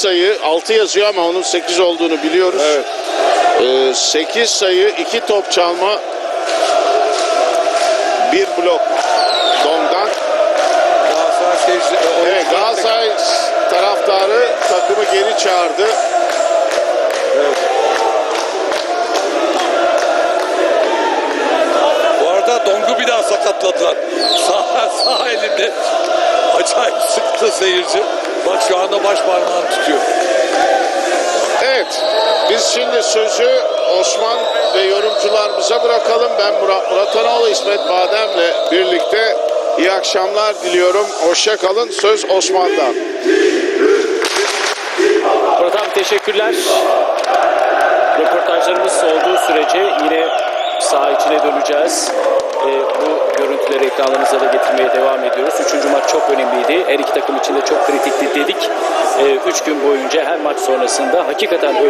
sayı 6 yazıyor ama onun 8 olduğunu biliyoruz. Evet. 8 sayı 2 top çalma bir blok Dong'dan. Galatasaray seyirci. Evet oyuncular- Galatasaray taraftarı takımı geri çağırdı. Evet. Bu arada Dong'u bir daha sakatladılar. Sıktı seyirci. Bak şu anda baş parmağını tutuyor. Evet biz şimdi sözü Osman ve yorumcularımıza bırakalım. Ben Murat Muratanoğlu İsmet Badem'le birlikte iyi akşamlar diliyorum. Hoşça kalın. Söz Osman'dan. Murat abi teşekkürler. Röportajlarımız olduğu sürece yine saha içine döneceğiz. Ee, bu görüntüleri ekranlarınıza da getirmeye devam ediyoruz. Üçüncü maç çok önemliydi. Her iki takım için de çok kritikti dedik. Ee, üç gün boyunca her maç sonrasında hakikaten öyle.